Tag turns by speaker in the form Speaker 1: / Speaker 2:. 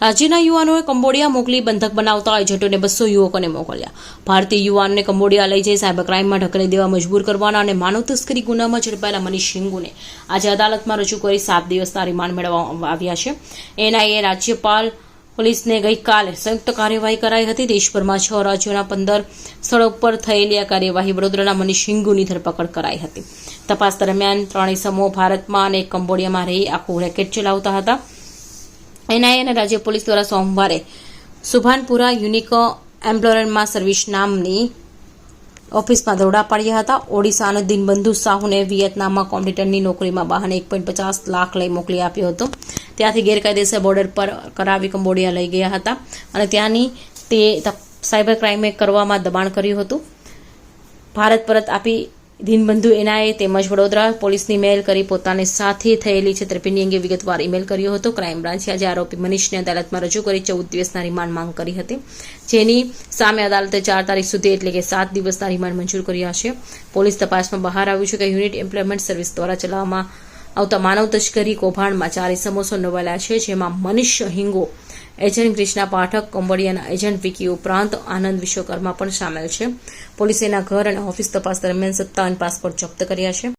Speaker 1: રાજ્યના યુવાનોએ કંબોડિયા મોકલી બંધક બનાવતા એજન્ટોને બસો યુવકોને મોકલ્યા. ભારતીય યુવાનોને કંબોડિયા લઈ જઈ સાયબર ક્રાઇમમાં ઢકલી દેવા મજબૂર કરવાના અને માનવ તસ્કરી ગુનામાં ઝડપાયેલા મનીષ સિંગુને આજે અદાલતમાં રજૂ કરી સાત દિવસના રિમાન્ડ મેળવવામાં આવ્યા છે. એનઆઈએ રાજ્યપાલ પોલીસને ગઈકાલે સંયુક્ત કાર્યવાહી કરાઈ હતી. દેશભરમાં છ રાજ્યોના પંદર સ્થળો પર થયેલી આ કાર્યવાહી વડોદરાના મનીષ સિંગુની ધરપકડ કરાઈ હતી. તપાસ દરમિયાન ત્રણેય સમૂહ ભારતમાં અને કંબોડિયામાં રહી આખું રેકેટ ચલાવતા હતા. એનઆઈએ અને રાજ્ય પોલીસ દ્વારા સોમવારે સુભાનપુરા યુનિકો એમ્પ્લોયરમાં સર્વિસ નામની ઓફિસમાં દરોડા પાડ્યા હતા. ઓડિશાના દિનબંધુ સાહુને વિયેતનામમાં કોમ્પ્યુટરની નોકરીમાં બહાને એક પોઈન્ટ પચાસ લાખ લઈ મોકલી આપ્યો હતો. ત્યાંથી ગેરકાયદેસર બોર્ડર પર કરાવી કંબોડિયા લઈ ગયા હતા અને ત્યાંની તે સાયબર ક્રાઇમે કરવામાં દબાણ કર્યું હતું. ભારત પરત આપી દિનબંધુ એનાએ તેમજ વડોદરા પોલીસની મેલ કરી પોતાની સાથે થયેલી છેતરપિંડી અંગે વિગતવાર ઈમેલ કર્યો હતો. ક્રાઇમ બ્રાન્ચે આજે આરોપી મનીષને અદાલતમાં રજૂ કરી ચૌદ દિવસના રિમાન્ડ માંગ કરી હતી. જેની સામે અદાલતે ચાર તારીખ સુધી એટલે કે સાત દિવસના રિમાન્ડ મંજૂર કર્યા છે. પોલીસ તપાસમાં બહાર આવ્યું છે કે યુનિટ એમ્પ્લોયમેન્ટ સર્વિસ દ્વારા ચલાવવામાં આવતા માનવ તસ્કરી કૌભાંડમાં ચાર ઇસમો સંડોવાયેલા છે, જેમાં મનીષ હિંગો એજન્ટ ક્રિષ્ના પાઠક, કંબોડિયાના એજન્ટ વિકી ઉપરાંત આનંદ વિશ્વકર્મા પણ સામેલ છે. પોલીસે ઘર અને ઓફિસ તપાસ દરમિયાન સત્તાવન પાસપોર્ટ જપ્ત કર્યા છે.